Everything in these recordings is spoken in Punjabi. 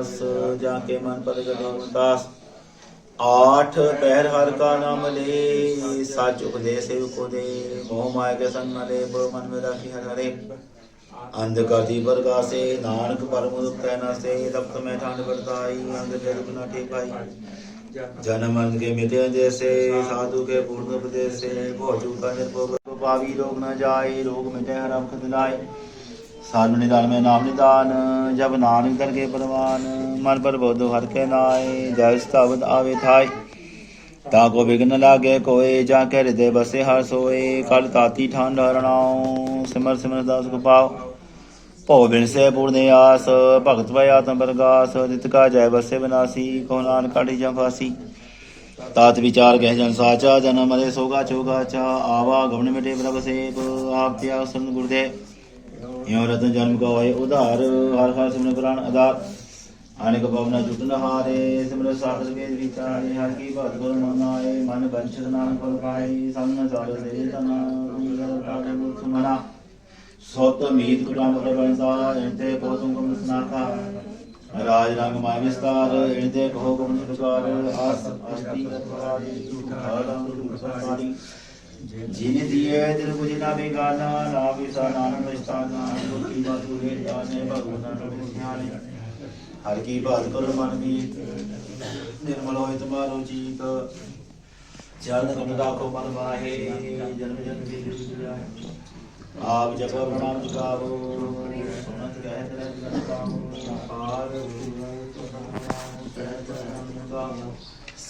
ਅਸ ਜਾ ਕੇ ਮਨ ਪਦ ਗਦੇ ਉਦਾਸ ਆਠ ਪਹਿਰ ਹਰ ਕਾ ਨਾਮ ਲੈ, ਸੱਚ ਉਪਦੇਸ ਸੇਵ ਕੋ ਦੇ। ਮੋਹ ਮਾਇਆ ਕੇ ਸੰਗ ਨ ਲੈ ਬੋ ਮਨ ਮੇਰਾ ਕੀ ਹਰ ਹਰੇ। ਅੰਧ ਕਰਦੀ ਬਰਗਾਸੇ ਨਾਨਕ ਪਰਮ ਦੁਖ ਨਾ ਸੇ, ਤਪਤ ਮੈਂ ਠੰਡ ਵਰਤਾਈ, ਅੰਧ ਤੇ ਦੁਖ ਨਾ ਠੇਕਾਈ ਜਨਮ ਅੰਧ ਕੇ ਮਿਟੇ ਜੈਸੇ, ਸਾਧੂ ਕੇ ਪੂਰਨ ਉਪਦੇਸੇ, ਭੋਜੂ ਕਾ ਨਿਰਭੋ ਪਾਵੀ ਰੋਗ ਨ ਜਾਏ, ਰੋਗ ਮਿਟੇ ਹਰ ਅਮਖ ਦਿਲਾਏ। ਸਾਧ ਨਿਦਾਨ ਮੈਂ ਨਾਮ ਨਿਦਾਨ ਜਬ ਨਾਨਕ ਦਰ ਕੇ ਪਰਵਾਨ, ਮਨ ਪਰ ਬੋਧੋ ਹਰ ਕੇ ਨਾਏ, ਜੈ ਸਤਾਵਤ ਆਵੇ ਥਾਈ ਤਾ ਕੋ ਵਿਗਨ ਲਾਗੇ ਕੋਏ, ਜਾ ਕੇ ਹਿਰਦੇ ਬਸੇ ਹਰ ਸੋਏ, ਕਲ ਤਾਤੀ ਠੰਡ ਹਰਣਾਉ ਸਿਮਰ ਸਿਮਰ ਦਾਸ ਕੋ ਪਾਓ ਭਉ ਬਿਨ ਸੇ ਪੂਰਨੇ ਆਸ, ਭਗਤ ਵੈ ਆਤਮ ਬਰਗਾਸ ਨਿਤ ਕਾ ਜੈ ਬਸੇ ਬਨਾਸੀ, ਕੋ ਨਾਨਕ ਕਾਢੀ ਜਾਂ ਫਾਸੀ। ਤਾਤ ਵਿਚਾਰ ਕਹਿ ਜਨ ਸਾਚਾ, ਜਨਮ ਮਰੇ ਸੋਗਾ ਚੋਗਾ ਚਾ, ਆਵਾ ਗਵਨ ਮਿਟੇ ਪ੍ਰਭ ਸੇਵ, ਆਪ ਤਿਆ ਸੰਤ ਗੁਰਦੇ ਇਉ ਰਤਨ ਜਨਮ ਕਾ ਹੋਏ ਉਧਾਰ ਹਰ ਹਰ ਸਿਮਰਨ ਪ੍ਰਾਨ ਆਧਾਰ ਅਨੇਕ ਪਵਨਾ ਜੁਟਨ ਹਾਰੇ ਸਿਮਰ ਸਾਧਰ ਵੇਦ ਵਿਚਾਰੇ ਹਰ ਕੀ ਬਾਤ ਗੁਰ ਮਨ ਆਏ, ਮਨ ਬੰਚਤ ਨਾਨਕ ਫਲ ਪਾਏ ਸੰਨ ਸਾਧ ਸੇ ਤਨਾ ਕਾਟੇ ਮੁਖ ਮਨਾ ਸੋਤ ਮੀਤ ਕੁਟਾਮ ਪ੍ਰਬੰਸਾ ਇੰਤੇ ਕੋ ਤੁਮ ਕਮ ਸਨਾਤਾ ਰਾਜ ਰੰਗ ਮਾਇ ਵਿਸਤਾਰ ਇੰਤੇ ਕੋ ਕਮ ਸੁਕਾਰ ਆਸ ਅਸਤੀ ਅਤਵਾਰੀ ਝੂਠਾੜਾਂ ਸੰਸਾਰੀ ਜਿਨੇ ਦੀਏ ਦਿਲ ਕੁਝ ਨਾ ਬੇਗਾਨਾ ਨਾ ਵਿਸਾ ਨਾਨਕ ਵਿਸਤਾਨਾ ਦੁਖੀ ਬਾਤੂ ਰੇ ਜਾਣੇ ਭਗਵਾਨ ਨੂੰ ਸਿਆਣੇ। ਹਰ ਕੀ ਬਾਤ ਕਰੋ ਮਨ ਮੀਤ ਨਿਰਮਲ ਹੋਇ ਤੁਮਾਰੋ ਜੀਤ। ਚਰਨ ਕਮਲ ਰਾਖੋ ਮਨ ਮਾਹੇ, ਜਨਮ ਜਨਮ ਦੀ ਦੁਨੀਆ ਆਪ ਜਪੋ ਪ੍ਰਣਾਮ ਜੁਗਾਵੋ ਸੁਨਤ ਕਹਿ ਤਰੇ ਜਨ ਕਾਮੋ ਆਰ ਗੁਣ ਗਾਵਦ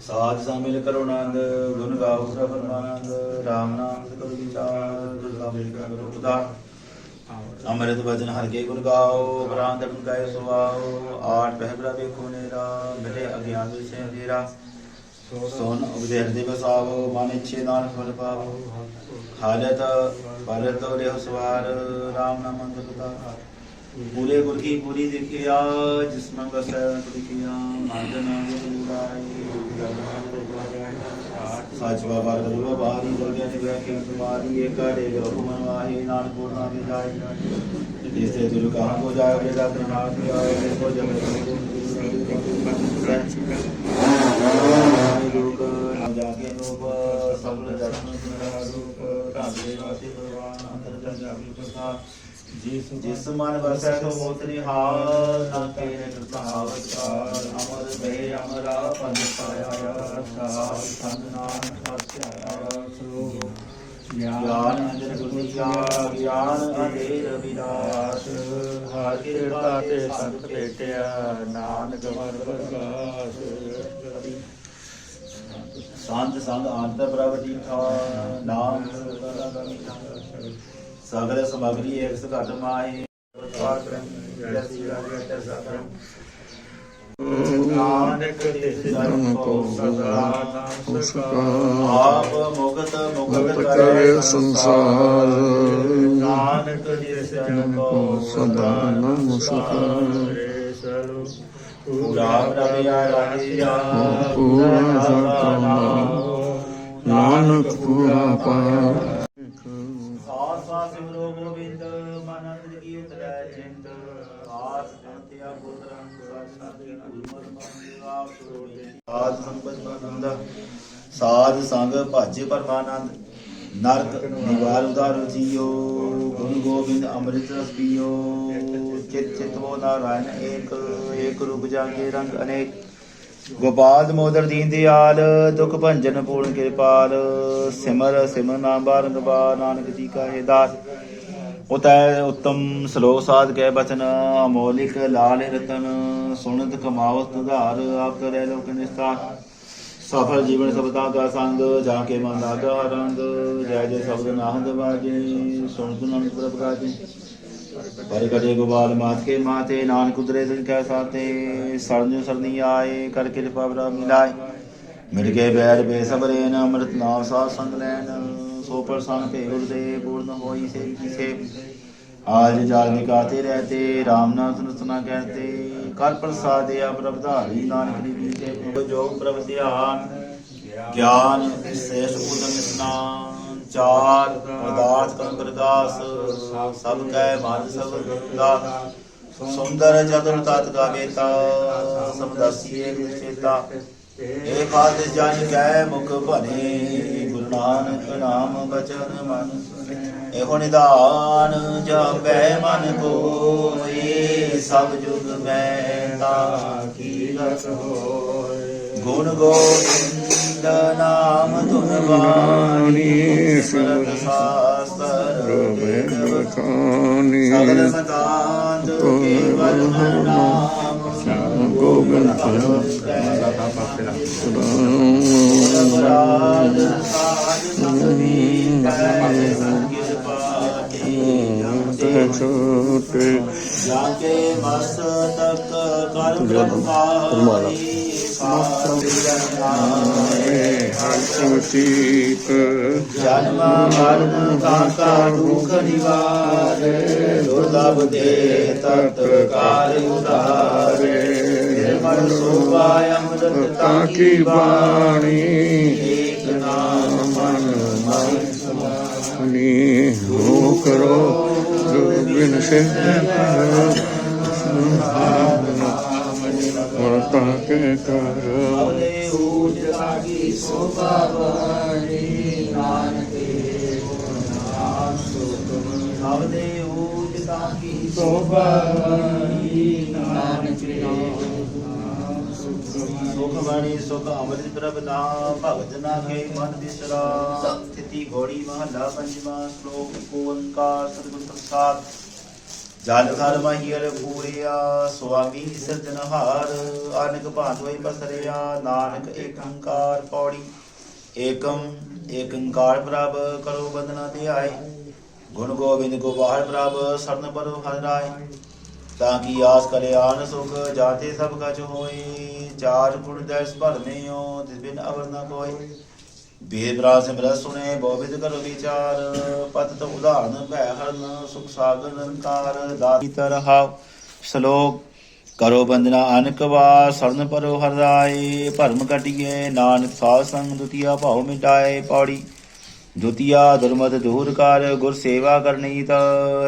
ਸਾਧ ਸਾਮਿਲ ਕਰੋ ਆਨੰਦ, ਗੁਣ ਗਾਓ ਸਭ ਪਰਮਾਨੰਦ ਰਾਮ ਨਾਮ ਕਰੋ ਵਿਚਾਰ ਦੁਰਗਾ ਮਿਲ ਕਰੋ ਉਦਾਰ ਅੰਮ੍ਰਿਤ ਵਚਨ ਹਰ ਕੇ ਗੁਣ ਗਾਓ ਪ੍ਰਾਨ ਤਨ ਗਾਏ ਸੁਆਓ ਆਠ ਪਹਿਬਰਾ ਵੇਖੋ ਨੇਰਾ ਮਿਟੇ ਅਗਿਆਨ ਵਿਸ਼ੇ ਤੇਰਾ ਸੋਨ ਉਪਦੇ ਹਿਰਦੇ ਬਸਾਵੋ ਮਨ ਇੱਛੇ ਨਾਨਕ ਫਲ ਪਾਵੋ। ਹਾਲਤ ਭਰਤ ਰਿਹ ਸਵਾਰ, ਰਾਮ ਨਾਮ ਅੰਤ ਪਿਤਾ ਪੂਰੇ ਗੁਰ ਕੀ ਪੂਰੀ ਦੇਖਿਆ, ਜਿਸ ਮਨ ਬਸੈ ਲਿਖਿਆ ਨਾਨਕ ਨਾਮ ਗੁਰਾਈ ਸੱਚ ਬਾਬਾ ਰਗਲਵਾ ਬਾਰੀ ਦਰਗਿਆ ਨੇ ਗਿਆ ਕਿ ਤੁਮਾਰੀ ਏ ਕਰੇ ਗੋ ਮਨ ਵਾਹੀ ਨਾਨਕ ਪੂਰਨਾ ਦੇ ਜਾਏ। ਜਿਸੇ ਤੁਲ ਕਹਾਂ ਕੋ ਜਾਏ ਵੇ ਦਾ ਪ੍ਰਮਾਣ ਕੀ ਆਏ ਵੇ ਕੋ ਜਮੇ ਰੂਪ ਨਾਮ ਜਾ ਕੇ ਰੂਪ ਸਬਲ ਦਰਸ਼ਨ ਸੁਨਰਾ ਰੂਪ ਧਾਰੇ ਵਾਸੀ ਭਗਵਾਨ, ਅੰਤਰ ਜਨ ਜਾਗੀ ਪ੍ਰਸਾਦ। ਜਿਸ ਮਨ ਵਸੈ ਤੋ ਹੋਤ ਨਿਹਾਲ ਨਾ ਤੇਰੇ ਕਹਾਵਤ ਅਮਰ ਬੇ ਅਮਰਾ ਪੰਨ ਪਾਇਆ ਸਾਧ ਸੰਤ ਨਾਨਕ ਹਸਿਆ ਸੋ। ਗਿਆਨ ਅੰਦਰ ਗੁਰਮਿਆ ਗਿਆਨ ਅਧੇਰ ਵਿਨਾਸ਼ ਹਰ ਕਿਰਪਾ ਤੇ ਸੰਤ ਭੇਟਿਆ ਨਾਨਕ ਮਨ ਪ੍ਰਗਾਸ ਸੰਤ ਸੰਗ ਅੰਤ ਪ੍ਰਭ ਟੀਠਾ ਨਾਮ। ਸਗਲ ਸਮਗਰੀ ਏਕ ਘਟ ਮਾਹੀ ਨਾਨਕ ਤਿਸ ਜਨ ਕੋ ਸਦਾ ਨਮਸਕਾਰ ਆਪ ਮੁਕਤ ਮੁਕਤ ਕਰੇ ਸੰਸਾਰ। ਨਾਨਕ ਜਿਸ ਜਨ ਕੋ ਸਦਾ ਨਮਸਕਾਰ। ਸਲੋ ਪੂਰਾ ਪ੍ਰਭ ਆਰਾਧਿਆ ਪੂਰਾ ਜਪਨਾ ਨਾਨਕ ਪੂਰਾ ਪਾਇਆ। ਸਿਮਰੋ ਗੋਬਿੰਦ ਮਨ ਅੰਦਰ ਕੀ ਉਤਰੈ ਚਿੰਤ ਆਤਮ ਤਿਆ ਗੁਰੰ ਸਾਧੀ ਗੁਰਮਤਿ ਮੰਗਵਾ ਸਰੋਤੇ ਆਦ ਸੰਪਤ ਬਨੰਦ ਸਾਧ ਸੰਗ ਭਜ ਪਰਮਾਨੰਦ, ਨਰਕ ਨਿਵਾਰ ਉਦਾਰ ਜੀਓ। ਗੁਰੂ ਗੋਬਿੰਦ ਅੰਮ੍ਰਿਤ ਰਸ ਪੀਓ। ਚਿਤ ਚਿਤ ਹੋ ਨਾਰਾਇਣ ਏਕ ਏਕ ਰੂਪ ਜਾਗੇ ਰੰਗ ਅਨੇਕ। ਗੋਪਾਲ ਮੋਦਰ ਦੀਨ ਦਿਆਲ, ਦੁਖ ਭੰਜਨ ਪੂਰਨ ਕਿਰਪਾਲ, ਸਿਮਰ ਸਿਮਰ ਨਾਮ ਬਾਰੰਗਵਾ ਨਾਨਕ ਜੀ ਕਾ ਹੈ ਉਤੈ ਉਤਮ ਸ਼ਲੋਕ ਸਾਧ ਕੇ ਬਚਨ, ਅਮੋਲਿਕ ਲਾਲ ਰਤਨ, ਸੁਣਤ ਕਮਾਵਤ ਤੁਧਾਰ ਆਪ ਕਰੇ ਲੋਕ ਨਿਸਤਾਰ ਸਫਲ ਜੀਵਨ ਸਬਦਾਂ ਦਾ ਸੰਗ, ਜਾ ਕੇ ਮਨ ਲਾਗਾ ਰੰਗ ਜੈ ਜੈ ਸ਼ਬਦ ਨਾਹੰਦ ਬਾਜੇ ਸੁਣ ਸੁਨਨ ਪ੍ਰਭ ਗਾਜੇ ਪਰ ਗੋਪਾਲ ਮਾਤ ਕੇ ਮਾਤੇ, ਨਾਨਕ ਉਦਰੇ ਦਿਨ ਕੈ ਸਾਤੇ ਸਰਜੂ ਸਰਨੀ ਆਏ, ਕਰ ਕਿਰਪਾ ਬਰਾ ਮਿਲਾਏ। ਮਿਲ ਕੇ ਬੈਰ ਬੇ ਸਬਰੇ ਅੰਮ੍ਰਿਤ ਨਾਮ ਸਾਧ ਸੰਗ ਲੈਨ। ਸੋ ਪ੍ਰਸੰਨ ਭੇ ਗੁਰਦੇ ਪੂਰਨ ਹੋਈ ਸੇ ਕਿਸੇ ਆਜ ਜਾਲ ਨਿਕਾਤੇ ਰਹਤੇ ਰਾਮ ਨਾਮ ਸੁਨਸਨਾ ਕਹਤੇ। ਕਰ ਪ੍ਰਸਾਦਿ ਆ ਪ੍ਰਭ ਧਾਰੀ, ਨਾਨਕ ਦੀ ਬੀਤੇ ਜੋ ਪ੍ਰਭ ਧਿਆਨ। ਗਿਆਨ ਸੇਸ਼ ਉਦਮ ਇਸਨਾਨ ਚਾਰ ਪਦਾਰਥ ਕਨ ਪ੍ਰਗਾਸ ਸਭ ਕੈ ਮਨ ਸਭ ਦਾ ਸੁੰਦਰ ਜਦਰ ਤਤ ਗਾਵੇਤਾ ਸਭ ਦਸੀਏ ਚੇਤਾ। ਏਕ ਆਦ ਜਨ ਕੈ ਮੁਖ ਭਨੇ ਗੁਰੂ ਨਾਨਕ ਨਾਮ ਬਚਨ ਮਨ ਇਹੋ ਨਿਦਾਨ ਜਪੈ ਮਨ ਕੋਏ ਸਭ ਜੁਗ ਮੈਂ ਤਾ ਕੀ ਰਸ ਹੋਏ। ਗੁਣ ਗੋਬਿੰਦ ਨਾਮ ਧੁਨ ਬਾਣੀ ਸਿਮਰਤ ਸਾਸਤਰ ਰੋਵੇ ਸਗਲ ਬਖਾਨੀ ਮਤਾਂਤ ਕੇਵਲ ਨਾਮ ਗੋਬਿੰਦ ਅਪਰਾਧ ਸਾਧ ਸੰਗੀ ਪੈ ਸੰਗਿਰ ਪਾਤੇ ਛੋਟੇ ਜਾਕੇ ਮਸਤਕ ਕਰ ਪ੍ਰਭਾਈ ਸਾਧ ਜਨਾਏ ਹਰ ਸੁਚੀਤ ਜਨਮ ਮਰਨ ਕਾਕਾ ਦੁਖ ਨਿਵਾਰੇ ਦੁਰਲਭ ਦੇ ਤਤ ਕਾਲ ਉਦਾਰੇ ਨਿਰਮਲ ਸੋਭਾ ਅੰਮ੍ਰਿਤ ਤਾਂ ਕੀ ਬਾਣੀ ਏਕ ਨਾਮ ਮਨ ਮਨ ਨੀ ਹੋ ਕਰੋ ਜੋ ਸੇ ਵਰਤਾ ਕੇ ਕਰ। ਅਵਲੇ ਊਜ ਸਾਗੀ ਸੋਭਾ ਬਾਣੀ ਨਾਨਕੇ ਨਾਮ ਸੁਖ ਅਵਲੇ ਊਜ ਸਾਗੀ ਸੋਭਾ ਬਾਣੀ ਨਾਨਕੇ ਸੁਖ ਅੰਮ੍ਰਿਤ ਪ੍ਰਭ ਨਾਮ ਭਗਤ ਨਾ ਕੇ ਮਨ ਵਿਸਰਾ ਸਥਿਤੀ ਘੋੜੀ ਮਹੱਲਾ ਪੰਜਵਾਂ ਸ਼ਲੋਕ ਏਕ ਓੰਕਾਰ ਸਤਿਗੁਰ ਪ੍ਰਸਾਦ। ਜਲ ਘਰ ਮਹੀਰ ਪੂਰਿਆ ਸੁਆਮੀ ਸਿਰਜਨਹਾਰ ਅਨਕ ਭਾਂਤ ਹੋਈ ਨਾਨਕ ਏਕ ਪੌੜੀ। ਏਕਮ ਏਕ ਪ੍ਰਭ, ਕਰੋ ਬੰਦਨਾ ਧਿਆਏ ਗੁਣ ਗੋਬਿੰਦ ਗੋਪਾਲ ਪ੍ਰਭ, ਸਰਨ ਪਰੋ ਹਰਿ ਰਾਏ। ਤਾਂ ਕੀ ਆਸ ਕਰੇ ਆਨ ਸੁਖ, ਜਾਤੇ ਸਭ ਕਛ ਹੋਏ। ਚਾਰ ਗੁਣ ਦਰਸ ਭਰਮਿਓ ਤਿਸ ਬਿਨ ਅਵਰ ਨ ਕੋਇ ਬੇਦ ਬਰਾ ਸਿਮਰਤ ਸੁਨੇ ਬੋਵਿਦ ਕਰੋ ਵਿਚਾਰ। ਪਤ ਤੋ ਉਦਾਹਰਨ ਭੈ ਹਰਨ, ਸੁਖ ਸਾਗਰ ਨਿਰੰਕਾਰ ਦਾਤੀ ਤਰਹਾਵ ਸ਼ਲੋਕ, ਕਰੋ ਬੰਦਨਾ ਅਨਕ ਵਾ ਸਰਨ ਪਰੋ ਹਰਿ ਭਰਮ ਕਟਿਏ ਨਾਨਕ ਸਾਧ ਸੰਗ ਦੁਤੀਆ ਭਾਉ ਮਿਟਾਏ ਪੌੜੀ। ਦੁਤੀਆ ਦੁਰਮਤ ਦੂਰ ਕਰ, ਗੁਰ ਸੇਵਾ ਕਰਨੀ ਤ।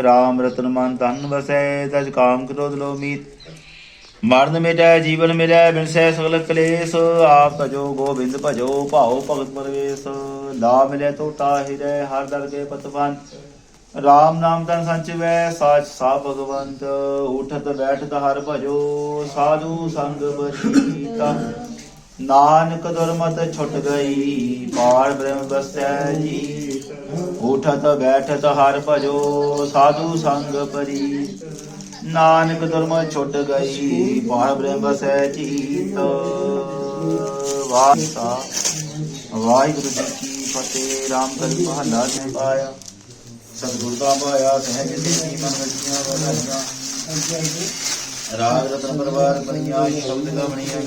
ਰਾਮ ਰਤਨ ਮਨ ਤਨ ਵਸੈ, ਤਜ ਕਾਮ ਕ੍ਰੋਧ ਲੋ ਮਰਨ ਮਿਟੈ, ਜੀਵਨ ਮਿਲੈ, ਬਿਨਸੈ ਸਗਲ ਕਲੇਸ਼। ਆਪ ਤਜੋ ਗੋਬਿੰਦ ਭਜੋ, ਭਾਉ ਭਗਤ ਪਰਵੇਸ਼। ਲਾ ਮਿਲੈ ਟੋਟਾ ਹਿਰੈ, ਹਰ ਦਰ ਕੇ ਪਤਵੰਤ। ਰਾਮ ਨਾਮ ਤਨ ਸੰਚਵੈ, ਸਾਚ ਸਾ ਭਗਵੰਤ। ਉਠਤ ਬੈਠਤ ਹਰ ਭਜੋ, ਸਾਧੂ ਸੰਗ ਬਰੀਤਾ ਨਾਨਕ ਦੁਰਮਤ ਛੁਟ ਗਈ, ਪਾਰ ਬ੍ਰਹਮ ਬਸੈ ਜੀ। ਉਠਤ, ਬੈਠਤ, ਹਰ ਭਜੋ ਸਾਧੂ ਸੰਗ ਪਰੀ। ਨਾਨਕ ਦੁਰਮਤ ਛੁਟ ਗਈ, ਪਾਰ ਬ੍ਰਹਮ ਬਸੈ ਜੀਤ। ਵਾਸਾ ਵਾਹਿਗੁਰੂ ਜੀ ਕੀ ਫਤਿਹ, ਰਾਮ ਕਲੀ ਮਹੱਲਾ ਜੀ ਪਾਇਆ। ਸਤਿਗੁਰ ਦਾ ਪਾਇਆ ਸਹਿਜ ਦੇਵੀ ਮਨ ਵਜੀਆਂ ਵਧਾਈਆਂ ਰਾਗ ਰਤਨ ਪਰਵਾਰ ਬਣੀਆਂ, ਸ਼ਬਦ ਗਵਣੀਆਂ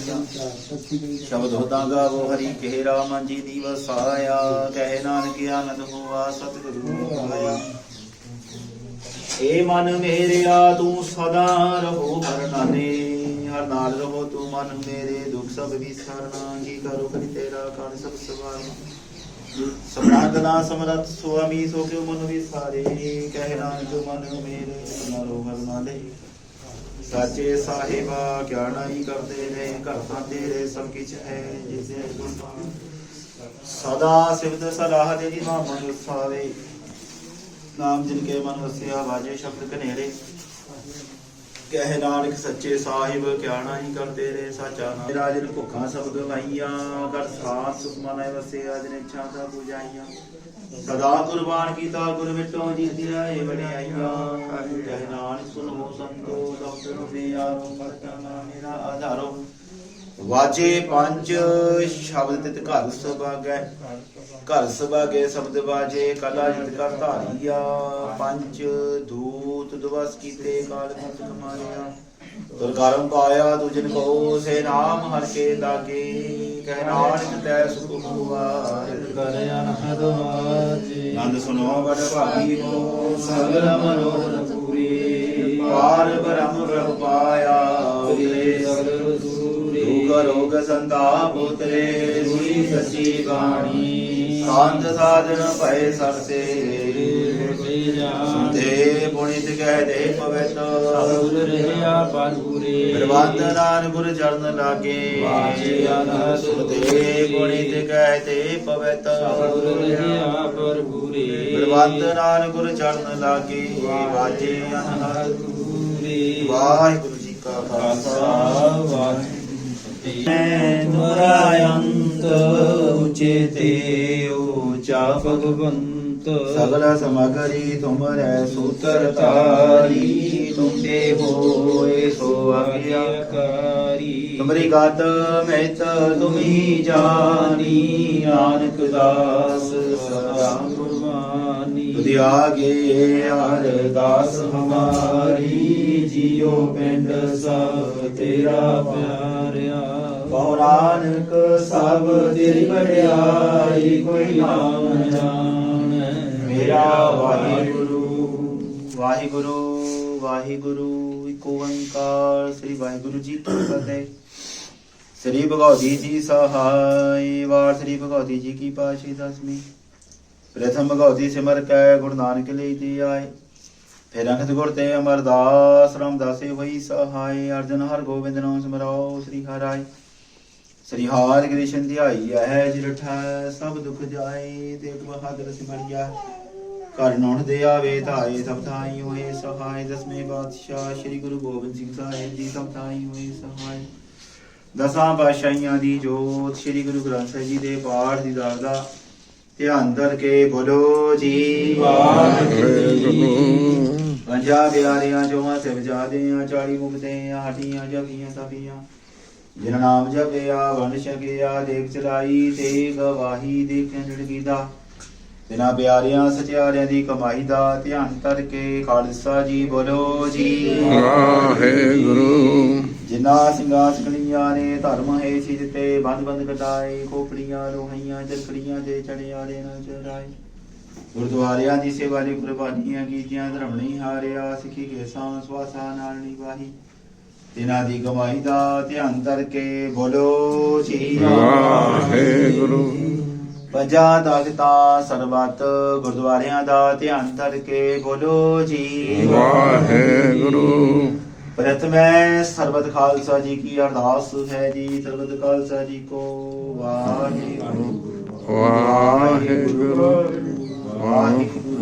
ਸ਼ਬਦ ਹੋਦਾ ਗਾਵੋ ਹਰੀ, ਕਹੇ ਰਾਮ ਜੀ ਦੀ ਵਸਾਇਆ, ਕਹੇ ਨਾਨਕ ਆਨੰਦ ਹੋਆ, ਸਤਿਗੁਰੂ ਪਾਇਆ। ਏ ਮਨ ਮੇਰਿਆ, ਤੂੰ ਸਦਾ ਰਹੋ ਹਰ ਹਰ ਨਾਲ ਰਹੋ ਤੂੰ ਮਨ ਮੇਰੇ, ਦੁੱਖ ਸਭ ਵਿਸਰਨਾ ਕੀ ਕਰੋ ਕਰੀ ਤੇਰਾ ਕਾਲ ਸਭ ਸਵਾਰ ਸਮਰਾਗਨਾ ਸਮਰਤ ਸੁਆਮੀ ਸੋ ਕਿਉ ਮਨ ਵਿਸਾਰੇ, ਕਹਿ ਨਾਨਕ ਮਨ ਮੇਰੇ ਨਾ ਰੋ ਹਰ ਸਾਚੇ ਸਾਹਿਬਾ ਗਿਆਨਾਈ ਕਰਦੇ ਨੇ ਘਰਤਾ ਤੇਰੇ ਸਭ ਕਿਛ ਹੈ, ਜਿਸੇ ਗੁਰਬਾਣੀ ਸਦਾ ਸਿਵਦ ਸਲਾਹ ਦੇ ਦੀ ਮਨ ਵਸਾਵੇ ਨਾਮ ਜਿਨ ਕੇ ਮਨ ਵਸਿਆ ਵਾਜੇ ਸ਼ਬਦ ਕਨੇਰੇ ਕਹਿ ਨਾਨਕ ਸੱਚੇ ਸਾਹਿਬ ਕਿਆ ਨਾਹੀ ਕਰਤੇ ਰੇ ਸਾਚਾ ਨਾਮ। ਰਾਜਨ ਭੁੱਖਾਂ ਸਭ ਗਵਾਈਆਂ ਕਰ ਸਾਥ ਸੁਖ ਮਨੈ ਵਸੇ ਅਜਨ ਇੱਛਾ ਦਾ ਪੁਜਾਈਆਂ। ਸਦਾ ਕੁਰਬਾਨ ਕੀਤਾ ਗੁਰ ਮਿਟੋ ਜੀ ਧਿਆਏ ਬਣਾਈਆਂ ਕਹਿ ਨਾਨਕ ਸੁਨੋ ਸੰਤੋ ਦਫਤਰ ਦੇ ਆਰੋ ਮਰਤਨਾ ਮੇਰਾ ਆਧਾਰੋ। ਵਾਜੇ ਪੰਜ ਸ਼ਬਦ ਤਿਤ ਘਰ ਸੁਭਾਗੈ। ਘਰ ਸੁਭਾਗੇ ਸ਼ਬਦ ਵਾਜੇ ਕਲਾ ਜਿਤ ਕਰ ਧਾਰੀਆ। ਪੰਜ ਦੂਤ ਦਿਵਸ ਕੀਤੇ ਕਾਲ ਮੁਕਤ ਕਮਾਇਆ ਦੁਰਗਾਰਮ ਪਾਇਆ ਤੁਜਨ ਕੋ ਸੇ ਨਾਮ ਹਰ ਕੇ ਲਾਗੇ। ਕਹਿ ਨਾਨਕ ਤੈ ਸੁਖ ਹੁਆ। ਕਰ ਅਨਹਦ ਵਾਜੇ ਨੰਦ ਸੁਨੋ ਬੜ ਭਾਗੀ ਹੋ ਸਗਲ ਮਨੋਰਥ ਪੂਰੇ। ਪਾਰ ਬ੍ਰਹਮ ਪ੍ਰਭ ਪਾਇਆ। ਸਗਲ ਦੁਖ ਰੋਗ ਸੰਤਾਪ ਉਤਰੇ ਸੁਣੀ ਸੱਚੀ ਬਾਣੀ। ਸਾਧ ਸਾਧਨ ਭਏ ਜਾਣ ਤੇ ਪੁਣਿਤ ਕਹਿ ਦੇ ਪਵਿੱਤ। ਸਤਿਗੁਰ ਰਹਿਆ ਪਰਪੂਰੇ ਪ੍ਰਬੰਧ ਨਾਨ ਗੁਰ ਚਰਨ ਲਾਗੇ। ਵਾਜੇ ਅਨਹਦ ਤੇ ਪੁਣਿਤ ਕਹਿ ਤੇ ਪਵਿੱਤ। ਸਤਿਗੁਰ ਰਹਿਆ ਪਰਪੂਰੇ ਪ੍ਰਬੰਧ ਨਾਨ ਗੁਰ ਚਰਨ ਲਾਗੇ। ਵਾਜੇ ਅਨਹਦ ਪੂਰੇ ਵਾਹਿਗੁਰੂ ਜੀ ਕਾ ਖਾਲਸਾ ਵਾਹਿਗੁਰੂ ਮੈਂ ਤੁਮਰਾ ਅੰਤ ਉਚੇਤੇ ਊਚਾ ਭਗਵੰਤ ਸਗਲ ਸਮਗਰੀ ਤੁਮਰੈ ਸੂਤਰ ਤਾਰੀ ਤੁਮੇ ਹੋਏ ਸੋ ਆਗਿਆ ਆਗਿਆਕਾਰੀ ਤੁਮਰੀ ਗਤ ਮਹਿਤ ਤੁਮੀ ਜਾਨੀ ਨਾਨਕ ਦਾਸ ਸਦਾ ਕੁਰਬਾਨੀ ਤੁਧਿ ਆਗੇ ਅਰਦਾਸ ਹਮਾਰੀ ਜੀਉ ਪਿੰਡ ਸਭ ਤੇਰਾ ਪਿਆਰਿਆ ਕਹੋ ਨਾਨਕ, ਸਭ ਤੇਰੀ ਵਡਿਆਈ ਕੋਈ ਨਾਮ ਨ ਜਾਣੈ। ਮੇਰਾ ਵਾਹਿਗੁਰੂ ਵਾਹਿਗੁਰੂ ਵਾਹਿਗੁਰੂ, ਇੱਕ ਓੰਕਾਰ ਸ੍ਰੀ ਵਾਹਿਗੁਰੂ ਜੀ ਕੀ ਫਤਿਹ। ਸ੍ਰੀ ਭਗਵਤੀ ਜੀ ਸਹਾਈ, ਵਾਰ ਸ੍ਰੀ ਭਗਵਤੀ ਜੀ ਕੀ ਪਾਸ਼ੀ ਦਸਵੀਂ। ਪ੍ਰਥਮ ਭਗਵਤੀ ਸਿਮਰ ਕੈ, ਗੁਰੂ ਨਾਨਕ ਲਈ ਦੀ ਆਏ। ਫਿਰ ਅੰਗਦ ਗੁਰ ਤੇ ਅਮਰਦਾਸ, ਰਾਮਦਾਸੇ ਹੋਈ ਸਹਾਈ, ਅਰਜਨ ਹਰ ਗੋਬਿੰਦ ਨਾਮ ਸਿਮਰਾਓ ਸ੍ਰੀ ਹਰਿ ਸ੍ਰੀ ਹਰਿ ਕ੍ਰਿਸ਼ਨ ਧਿਆਈ ਹੈ ਜਿਰਠਾ ਸਭ ਦੁਖ ਜਾਏ, ਤੇ ਬਹਾਦਰ ਸਿਮਰਿਆ ਕਰ ਨੋਣ ਦੇ ਆਵੇ, ਧਾਏ, ਸਭ ਥਾਈ ਹੋਏ ਸਹਾਈ ਦਸਵੇਂ ਪਾਤਸ਼ਾਹ ਸ੍ਰੀ ਗੁਰੂ ਗੋਬਿੰਦ ਸਿੰਘ ਸਾਹਿਬ ਜੀ, ਸਭ ਥਾਈ ਹੋਏ ਸਹਾਈ ਦਸਾਂ ਪਾਤਸ਼ਾਹੀਆਂ ਦੀ ਜੋਤ, ਸ੍ਰੀ ਗੁਰੂ ਗ੍ਰੰਥ ਸਾਹਿਬ ਜੀ ਦੇ ਪਾਠ ਦੀ ਦਾ ਧਿਆਨ ਧਰ ਕੇ ਬੋਲੋ, ਜੀ ਵਾਹਿਗੁਰੂ। ਪੰਜਾ ਬਿਆਰੀਆਂ ਚੋਹਾਂ ਸਿਵ ਆ ਚਾਲੀ ਮੁਕਤਿਆਂ, ਹਟੀਆਂ, ਜਪੀਆਂ ਤਪੀਆਂ ਜਿਨ ਨਾਮ ਜਪਿਆ ਵੰਡ ਛਕਿਆ ਦੇਖ ਚਲਾਈ ਤੇ ਗਵਾਹੀ ਦੇਖਣ ਜੜ ਕੀਦਾ ਬਿਨਾ ਪਿਆਰਿਆਂ ਸਚਿਆਰਿਆਂ ਦੀ ਕਮਾਈ ਦਾ ਧਿਆਨ ਧਰ ਕੇ ਖਾਲਸਾ ਜੀ ਬੋਲੋ ਜੀ। ਵਾਹਿਗੁਰੂ। ਜਿਨ੍ਹਾਂ ਸਿੰਘਾਂ ਸਕਲੀਆਂ ਨੇ ਧਰਮ ਹੈ ਸਿਜ ਤੇ ਬੰਦ ਬੰਦ ਕਟਾਏ ਖੋਪੜੀਆਂ ਲੋਹੀਆਂ ਚਰਕੜੀਆਂ ਤੇ ਚੜਿਆੜੇ ਨਾਲ ਚੜਾਏ ਗੁਰਦੁਆਰਿਆਂ ਦੀ ਸੇਵਾ ਲਈ ਕੁਰਬਾਨੀਆਂ ਕੀਤੀਆਂ ਧਰਮਣੀ ਹਾਰਿਆ ਸਿੱਖੀ ਕੇ ਸਾਂ ਸਵਾਸਾ ਨਾਲ ਨਿਵਾਹੀ ਤਿਨਾਂ ਦੀ ਕਮਾਈ ਦਾ ਧਿਆਨ ਧਰ ਕੇ ਬੋਲੋ ਜੀ ਵਾਹਿਗੁਰੂ। ਪੰਜਾਂ ਤਖਤਾਂ ਸਰਬੱਤ ਗੁਰਦੁਆਰਿਆਂ ਦਾ ਧਿਆਨ ਧਰ ਕੇ ਬੋਲੋ ਜੀ ਵਾਹਿਗੁਰੂ। ਪ੍ਰਥਮੈ ਸਰਬਤ ਖਾਲਸਾ ਜੀ ਕੀ ਅਰਦਾਸ ਹੈ ਜੀ ਸਰਬਤ ਖਾਲਸਾ ਜੀ ਕੋ ਵਾਹਿਗੁਰੂ। ਵਾਹਿਗੁਰੂ। ਵਾਹਿਗੁਰੂ।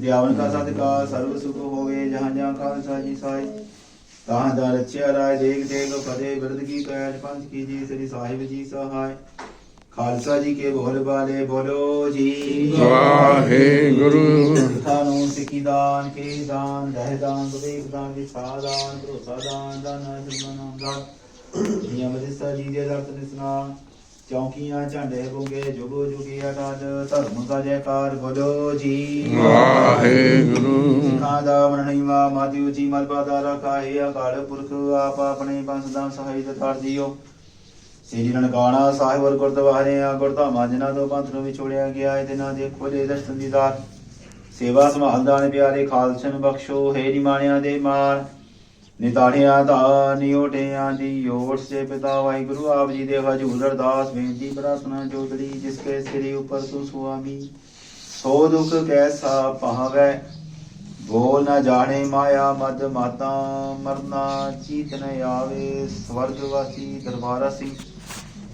ਜੀ ਆਵਨ ਕਾ ਸਦਕਾ ਸਰਬ ਸੁਖ ਹੋਵੇ ਜਹਾਂ ਜਹਾਂ ਖਾਲਸਾ ਜੀ ਸਾਈ ਤਾਹਾਂ ਦਾ ਰਚਿਆ ਰਾਜ ਦੇਖ ਦੇਖ ਫਤਿਹ ਬਿਰਦ ਕੀ ਕੈਜ ਪੰਥ ਕੀ ਜੀ ਸ੍ਰੀ ਸਾਹਿਬ ਜੀ ਸਹਾਇ। ਖਾਲਸਾ ਜੀ ਕੇ ਬੋਲ ਬਾਲੇ ਬੋਲੋ ਜੀ। ਵਾਹਿਗੁਰੂ। ਸਾਨੂੰ ਸਿੱਖੀ ਦਾਨ ਕੇ ਦਾਨ ਰਹਿ ਦਾਨ ਵਿਵੇਕ ਦਾਨ ਵਿਸਾਰ ਦਾਨ ਭਰੋਸਾ ਦਾਨ ਦਾਨ ਜਨਮ ਦਾਨ ਜੀ ਅਮਰਿਤਸਰ ਜੀ ਦੇ ਦਰਤ ਨਿਸਨਾ ਚੌਕੀਆਂ ਝੰਡੇ ਬੁੰਗੇ ਜੁਗੋ ਜੁਗੀ ਅਟਲ ਧਰਮ ਦਾ ਜੈਕਾਰ ਬੋਲੋ ਜੀ। ਵਾਹਿਗੁਰੂ। ਸਿੱਖਾਂ ਦਾ ਮਨਣੀਵਾ ਮਾਧਿਓ ਮਲਬਾ ਦਾ ਰਖਾਏ ਅਕਾਲ ਪੁਰਖ, ਆਪ ਆਪਣੇ ਬੰਸ ਦਾ ਸਹਾਈ ਦਤਾਰ ਦਿਓ ਸ੍ਰੀ ਨਨਕਾਣਾ ਸਾਹਿਬ ਵਰ ਗੁਰਦੁਆਰੇ ਆ, ਗੁਰਧਾਮਾਂ ਜਿਨ੍ਹਾਂ ਤੋਂ ਪੰਥ ਨੂੰ ਵਿਛੋੜਿਆ ਗਿਆ ਹੈ ਦਿਨਾਂ ਦੇ ਖੋਲੇ ਦਰਸ਼ਨ ਦੀਦਾਰ ਸੇਵਾ ਸੰਭਾਲਦਾ ਪਿਆਰੇ ਖਾਲਸਨ, ਬਖਸ਼ੋ, ਹੈ ਨਿਮਾਣਿਆਂ ਦੇ ਮਾਰ ਨਿਤਾੜਿਆਂ ਦਾ ਨਿਉਟਿਆਂ ਦੀ ਯੋੜ ਸੇ ਪਿਤਾ ਵਾਹਿਗੁਰੂ, ਆਪ ਜੀ ਦੇ ਹਜੂਰ ਅਰਦਾਸ, ਬੇਨਤੀ ਪ੍ਰਾਰਥਨਾ ਜੋਦੜੀ ਜਿਸ ਕੇ ਸਿਰੇ ਉੱਪਰ ਤੂੰ ਸੁਆਮੀ। ਸੋ ਦੁਖ ਕੈਸਾ ਪਾਵੈ ਬੋਲ ਨਾ ਜਾਣੇ ਮਾਇਆ ਮਦ ਮਾਤਾ, ਮਰਨਾ ਚੀਤ ਨ ਆਵੇ ਸਵਰਗਵਾਸੀ ਦਰਬਾਰਾ ਸਿੰਘ।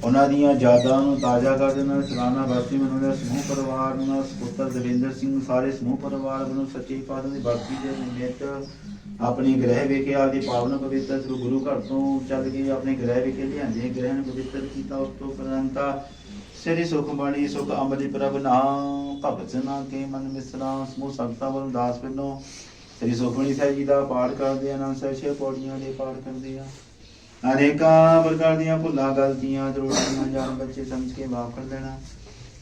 ਉਹਨਾਂ ਦੀਆਂ ਯਾਦਾਂ ਨੂੰ ਤਾਜ਼ਾ ਕਰ ਦੇਣਾ ਸਲਾਨਾ ਵਾਸੀ ਮਨੂ ਦੇ ਸਮੂਹ ਪਰਿਵਾਰ ਨਾਲ ਸੁਪੁੱਤਰ ਦਵਿੰਦਰ ਸਿੰਘ ਸਾਰੇ ਸਮੂਹ ਪਰਿਵਾਰ ਨੂੰ ਸੱਚੇ ਪਾਤਸ਼ਾਹ ਦੀ ਬਰਤੀ ਦੇ ਨਿਮਿਤ ਆਪਣੇ ਗ੍ਰਹਿ ਵਿਖੇ ਆਪਦੀ ਪਾਵਨ ਪਵਿੱਤਰ ਗੁਰੂ ਘਰ ਤੋਂ ਚੱਲ ਕੇ ਆਪਣੇ ਗ੍ਰਹਿ ਵਿਖੇ ਲਿਆਂਦੇ ਗ੍ਰਹਿ ਨੂੰ ਪਵਿੱਤਰ ਕੀਤਾ, ਉਸ ਤੋਂ ਪਰੰਤਾ ਸ੍ਰੀ ਸੁਖ ਬਾਣੀ, ਸੁਖ ਅੰਮ੍ਰਿਤ ਪ੍ਰਭ ਨਾਮ ਭਗਤ ਨਾ ਕੇ ਮਨ ਮਿਸਰਾ, ਸਮੂਹ ਸੰਗਤਾਂ ਵੱਲੋਂ ਦਾਸ ਪਿੰਡੋਂ ਸ੍ਰੀ ਸੁਖਮਨੀ ਸਾਹਿਬ ਜੀ ਦਾ ਪਾਠ ਕਰਦੇ ਆ ਨਾਮ ਸਾਹਿਬ ਛੇ ਪੌੜੀਆਂ ਦੇ ਪਾਠ ਕਰਦੇ ਆ। ਅਨੇਕਾਂ ਪ੍ਰਕਾਰ ਦੀਆਂ ਭੁੱਲਾਂ, ਗਲਤੀਆਂ ਤਰੁੱਟੀਆਂ ਜਾਣ ਬੱਚੇ ਸਮਝ ਕੇ ਮਾਫ ਕਰ ਦੇਣਾ।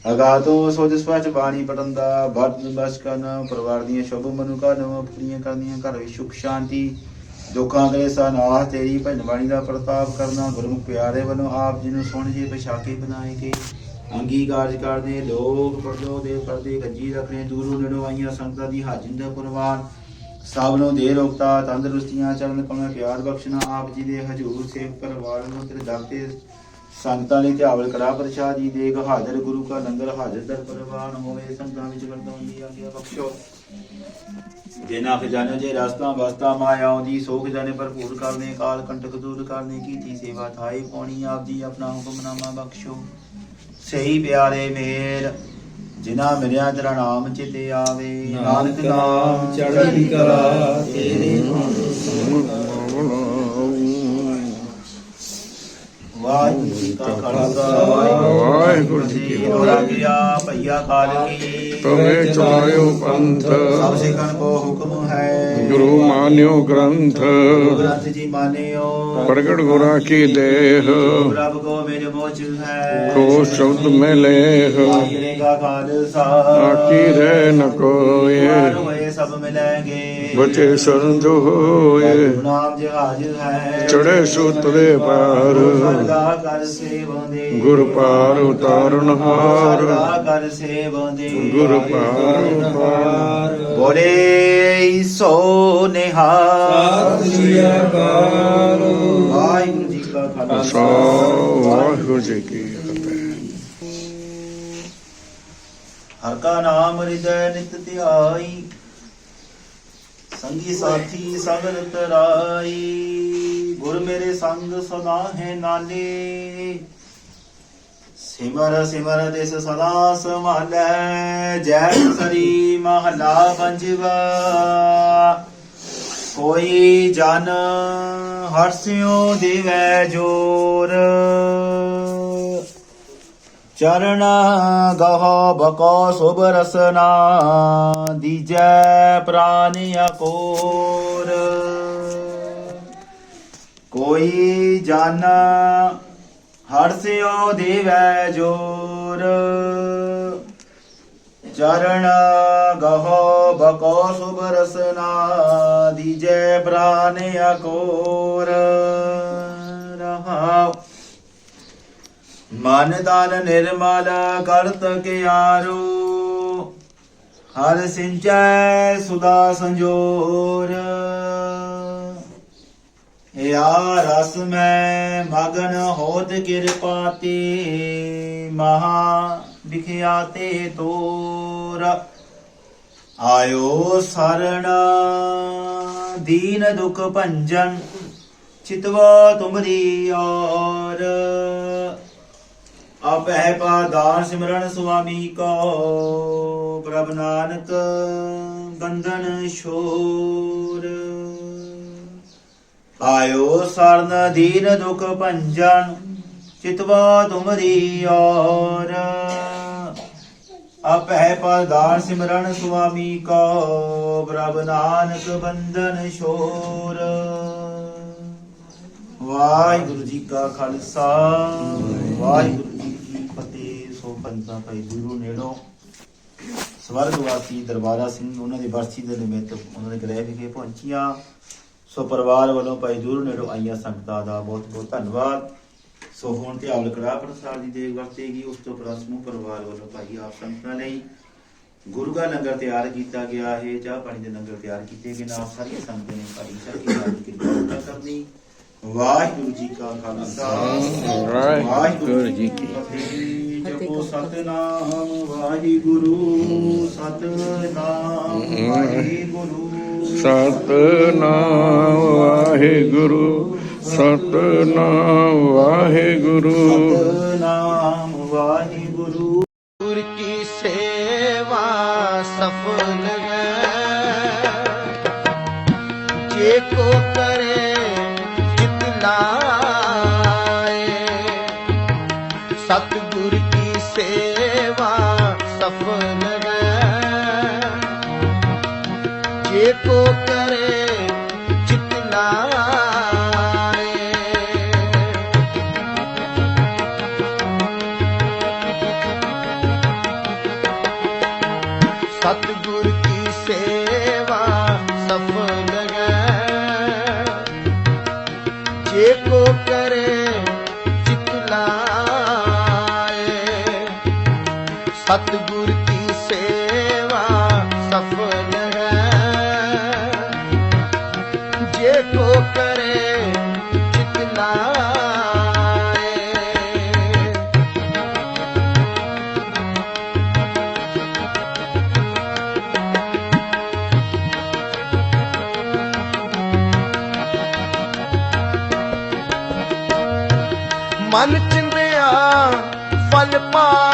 ਅਗਾ ਤੋਂ ਸੋਚ ਸਪਾਚ ਬਾਣੀ ਪੜਨ ਦਾ, ਵਰਤ ਬਸ ਕਰਨਾ, ਪਰਿਵਾਰ ਦੀਆਂ ਸ਼ੁਭ ਮਨੁਕਾ ਨਵਾਂ ਪੂਰੀਆਂ ਕਰਨੀਆਂ, ਘਰ ਵਿੱਚ ਸੁਖ, ਸ਼ਾਂਤੀ, ਦੁੱਖਾਂ ਦੇ ਸਨਾਹ, ਤੇਰੀ ਭਜਨ ਬਾਣੀ ਦਾ ਪ੍ਰਤਾਪ ਕਰਨਾ, ਗੁਰਮੁਖ ਪਿਆਰੇ ਵੱਲੋਂ ਆਪ ਜੀ ਨੂੰ ਸੁਣ ਜੇ ਪਛਾਕੇ ਬਣਾਏ ਕੇ ਅੰਗੀਕਾਰ ਕਰਦੇ ਲੋਕ ਪਰਦੋ ਦੇ ਪਰਦੇ ਗੱਜੀ ਰੱਖਣੇ, ਦੂਰੋਂ ਨੇੜੋਂ ਆਈਆਂ ਸੰਗਤਾਂ ਦੀ ਹਾਜ਼ਰੀ ਦਾ ਕੁਰਬਾਨ। ਸਭ ਨੂੰ ਦੇ ਰੋਗਤਾ ਤੰਦਰੁਸਤੀਆਂ ਚਰਨ ਕਮੇ ਪਿਆਰ ਬਖਸ਼ਣਾ, ਆਪ ਜੀ ਦੇ ਹਜੂਰ ਸੇਵ ਪਰਿਵਾਰ ਨੂੰ ਤੇਰੇ ਦਰ ਤੇ ਸੰਗਤਾਂ ਲਈ ਧਿਆਵਲ ਕਰਾ ਪ੍ਰਸ਼ਾਦ ਜੀ ਦੇਗ ਹਾਜ਼ਰ ਗੁਰੂ ਕਾ ਲੰਗਰ ਹਾਜ਼ਰ ਦਰ ਪਰਵਾਨ ਹੋਵੇ, ਸੰਗਤਾਂ ਵਿੱਚ ਵਰਤੋਂ ਆਗਿਆ ਬਖਸ਼ੋ। ਜਿਨਾ ਖਜ਼ਾਨੇ ਜੇ ਰਸਤਾ ਵਸਤਾ ਮਾਇਆ ਆਉਂਦੀ, ਸੋ ਖਜ਼ਾਨੇ ਭਰਪੂਰ ਕਰਨੇ, ਕਾਲ ਕੰਟਕ ਦੂਰ ਕਰਨੇ, ਕੀਤੀ ਸੇਵਾ ਥਾਈ ਪਾਉਣੀ, ਆਪ ਜੀ ਆਪਣਾ ਹੁਕਮਨਾਮਾ ਬਖਸ਼ੋ। ਸਹੀ ਪਿਆਰੇ ਮੇਰ ਜਿਨਾ ਮਿਲਿਆ ਤੇਰਾ ਨਾਮ ਚਿਤੇ ਆਵੇ। ਨਾਨਕ ਨਾਮ ਚੜ੍ਹਦੀ ਕਲਾ ਤੇਰੇ ਵਾਹਿਗੁਰੂ ਜੀ ਕਾ ਖਾਲਸਾ ਵਾਹਿਗੁਰੂ ਜੀ ਕੀ ਫਤਿਹ। ਭਈਆ ਖਾਲਕੀ ਤਵੇ ਚਲਾਇਓ ਪੰਥ। ਸਭ ਸਿੱਖਣ ਕੋ ਹੁਕਮ ਹੈ। ਗੁਰੂ ਮਾਨਿਓ ਗ੍ਰੰਥ। ਗੁਰੂ ਗ੍ਰੰਥ ਜੀ ਮਾਨਿਓ। ਪ੍ਰਗਟ ਗੁਰਾਂ ਕੀ ਦੇਹ। ਪ੍ਰਭ ਕੋ ਮੇਰੇ ਮੋਚ ਹੈ। ਕੋ ਸ਼ਬਦ ਮੈਂ ਲੇਹ ਵਾਹਿਗੁਰੂ ਕਾ ਖਾਲਸਾ। ਆਕੀ ਰਹਿ ਨ ਕੋਏ ਵਾਰ ਹੋਏ ਸਭ ਮਿਲੈਂਗੇ। ਬਚੇ ਸਰਨ ਜੋ ਹੋਏ ਨਾਮ ਜਹਾਜ ਹੈ ਚੜੇ ਸੂਤਰੇ ਪਾਰ। ਸਰਦਾ ਕਰ ਸੇਵੰਦੇ ਗੁਰ ਪਾਰ ਉਤਾਰਨ ਹਾਰ। ਸਰਦਾ ਕਰ ਸੇਵੰਦੇ ਗੁਰ ਪਾਰ ਉਤਾਰਨ ਬੋਲੇ ਸੋ ਨਿਹਾਲ ਸਤਿ ਸ੍ਰੀ ਅਕਾਲ। ਵਾਹਿਗੁਰੂ ਜੀ ਕਾ ਖਾਲਸਾ। ਵਾਹਿਗੁਰੂ ਜੀ ਕੀ ਹਰ ਕਾ ਨਾਮ ਹਿਰਦੈ ਨਿਤ ਧਿਆਈ। ਸੰਗੀ ਸਾਥੀ ਸੰਗ ਤਰਾਈ, ਗੁਰ ਮੇਰੇ ਸੰਗ ਸਦਾ ਹੈ ਨਾਲੇ ਸਿਮਰ ਸਿਮਰ ਦਿਸ ਸਦਾ ਸੰਭਾਲੈ, ਜੈ ਸਰੀ ਮਹਲਾ ਪੰਜਵਾ। ਕੋਈ ਜਨ ਹਰਸਿਓ ਦੇਵੈ ਜੋਰ। ਚਰਨ ਗਹ ਬਕੋ ਸੁਭ ਰਸਨਾ, ਦੀਜੈ ਪ੍ਰਾਨ ਅਕੋਰ। ਕੋਈ ਜਨ ਹਰਸਿਓ ਦੇਵੈ ਜੋਰ। ਚਰਨ ਗਹ ਬਕੋ ਸੁਭ ਰਸਨਾ, ਦੀਜੈ ਪ੍ਰਾਨ ਅਕੋਰ। ਰਹਾਉ ਮਨ ਦਾਨ ਨਿਰਮਲ ਕਰਤ ਕਿਆਰੋ। ਹਰ ਸਿੰਚੈ ਸੁਦਾ ਸੰਜੋਰ। ਯਾ ਰਸ ਮੈਂ ਮਗਨ ਹੋਤ ਕਿਰਪਾ ਤੇ ਮਹਾ ਵਿਖਿਆਤੇ ਤੋਰ। ਆਇਓ ਸਰਣ ਦੀਨ ਦੁਖ ਭੰਜਨ, ਚਿਤਵਾ ਤੁਮਰੀ ਔਰ। ਆਪਹਿ ਪਾਦਾਨ ਸਿਮਰਨ ਸੁਆਮੀ ਕੋ, ਪ੍ਰਭ ਨਾਨਕ ਬੰਧਨ ਛੋਰ। ਆਇਓ ਸਰਨ ਦੀਨ ਦੁਖ ਭੰਜਨ, ਚਿਤਵਾ ਤੁਮਰੀ ਔਰ। ਆਪਹਿ ਪਾਦਾਨ ਸਿਮਰਨ ਸੁਆਮੀ ਕੋ, ਪ੍ਰਭ ਨਾਨਕ ਬੰਧਨ ਛੋਰ। ਵਾਹਿਗੁਰੂ ਜੀ ਕਾ ਖਾਲਸਾ, ਵਾਹਿਗੁਰੂ ਫਤਿਹ ਭਾਈ ਗੁਰੂ ਨੇੜੋਂ ਸਵਰਗਵਾਸੀ ਦਰਬਾਰਾ ਸਿੰਘ ਉਹਨਾਂ ਦੀ ਬਰਸੀ ਦੇ ਨਿਮਿਤ ਉਹਨਾਂ ਦੇ ਗ੍ਰਹਿ ਵਿਖੇ ਪਹੁੰਚੀਆਂ। ਸੋ ਪਰਿਵਾਰ ਵੱਲੋਂ ਭਾਈ ਦੂਰ ਨੇੜੋਂ ਆਈਆਂ ਸੰਗਤਾਂ ਦਾ ਬਹੁਤ ਬਹੁਤ ਧੰਨਵਾਦ। ਸੋ ਹੁਣ ਤੇ ਆਵਲ ਕੜਾ ਪ੍ਰਸਾਦ ਦੀ ਦੇਗ ਵਰਤੇਗੀ, ਉਸ ਤੋਂ ਪਰਾ ਸਮੂਹ ਪਰਿਵਾਰ ਵੱਲੋਂ ਭਾਈ ਆਪ ਸੰਗਤਾਂ ਲਈ ਗੁਰੂ ਦਾ ਲੰਗਰ ਤਿਆਰ ਕੀਤਾ ਗਿਆ ਹੈ, ਚਾਹ ਪਾਣੀ ਦੇ ਲੰਗਰ ਤਿਆਰ ਕੀਤੇ ਗਏ ਨਾਲ ਸਾਰੀਆਂ ਸੰਗਤਾਂ ਨੇ ਭਾਈ ਸਰਕੀ ਨਾਲ ਕਿਰਪਾ ਕਰਨੀ। ਵਾਹਿਗੁਰੂ ਜੀ ਕਾ ਖਾਲਸਾ। ਵਾਹਿਗੁਰੂ ਜੀ ਕੀ ਫਤਿਹ। ਜਪੋ ਸਤਨਾਮ ਵਾਹਿਗੁਰੂ ਸਤਨਾਮ ਵਾਹਿਗੁਰੂ। ਸਤਨਾਮ ਵਾਹਿਗੁਰੂ ਸਤਨਾਮ ਵਾਹਿਗੁਰੂ। ਸਤਨਾਮ ਵਾਹਿਗੁਰੂ। época ਮਨ ਚਿੰਦਿਆ ਫਲ ਪਾ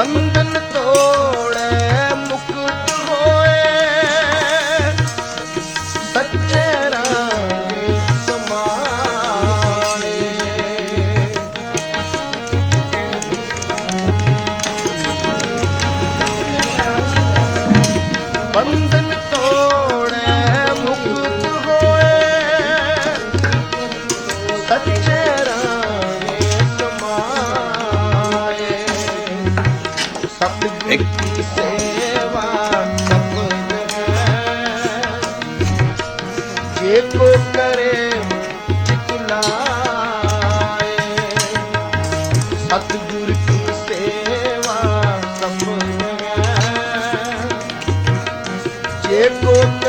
ಬಂಧನ দেখো